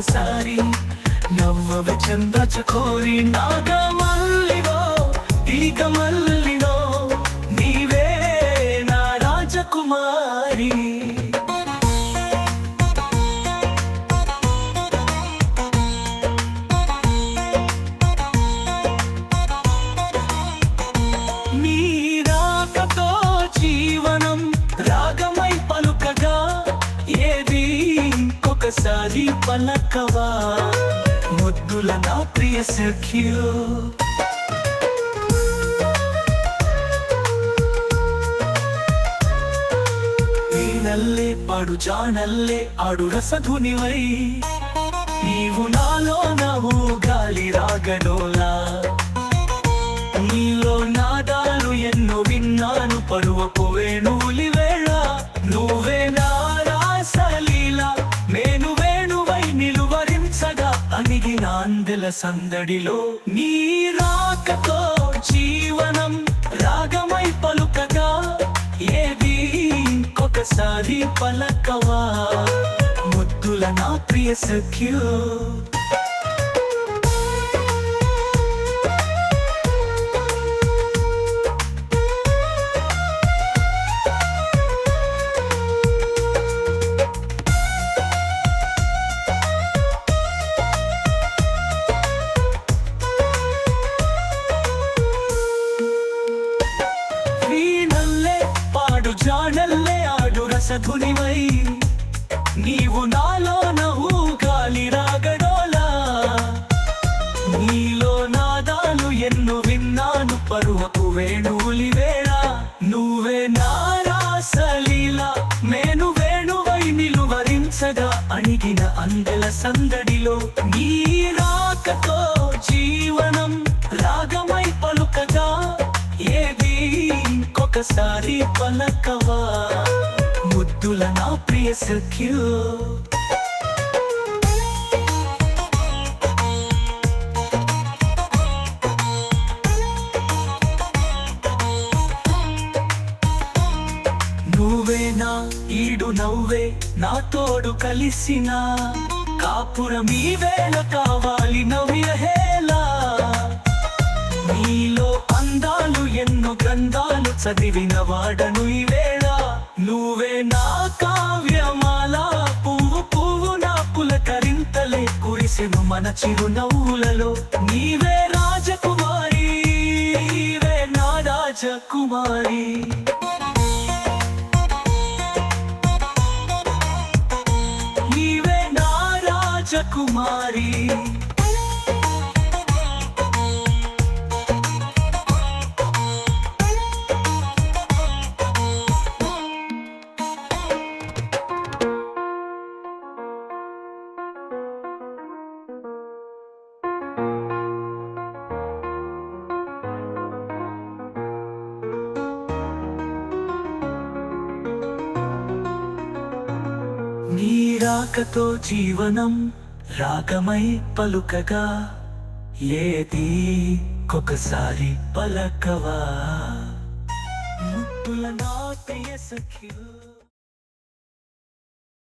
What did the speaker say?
ఒక్కసారి నవ్వవ చంద చకోరి నాగమల్లివో తీగ మల్లినో మల్లి పలకవా ముద్దుల నా ప్రియ సఖ్యూ. నల్లే పాడు జానల్లే ఆడు రసధునివై. నీవు నాలో నవ్వు గాలి రాగడోలా నీలో నాదాలు ఎన్నో విన్నాను పరువపోవే నువ్వు నాందెల సందడిలో నీ రాకతో జీవనం రాగమై పలుకగా ఏది ఇంకొకసారి పలకవా? ముద్దుల నా ప్రియ సఖ్యూ సధునివై నీవు నాలో నవ్వు గాలి రాగడోలా. నీలో నాదాలు ఎన్ను విన్నాను పరువపు వేణువులి వేళ. నువ్వే నారా రాసలీల మేను వేణువై నిలువరించగా అణిగిన అందెల సందడిలో నీ రాకతో జీవనం రాగమై పలుకగా ఏది ఇంకొకసారి పలకవా? ముద్దుల నా ప్రియ సఖ్యో నువ్వేనా ఈడు నవ్వే నా తోడు కలిసిన. కాపురం ఈ వేళ కావాలి నవ్య హేలా నీలో అందాలు ఎన్నో గ్రంథాలు చదివిన వాడను ఈ కావ్యమాల పువ్వు పువ్వు నా పులకరింతలే కురిసెను మన చిరునవ్వులలో. నీవే రాజకుమారి నీవే నా రాజకుమారి నీవే నా రాజకుమారి నీ రాకతో జీవనం రాగమై పలుకగా ఏది కొకసారి పలకవా? ముప్పుల నాటయ సఖ్యు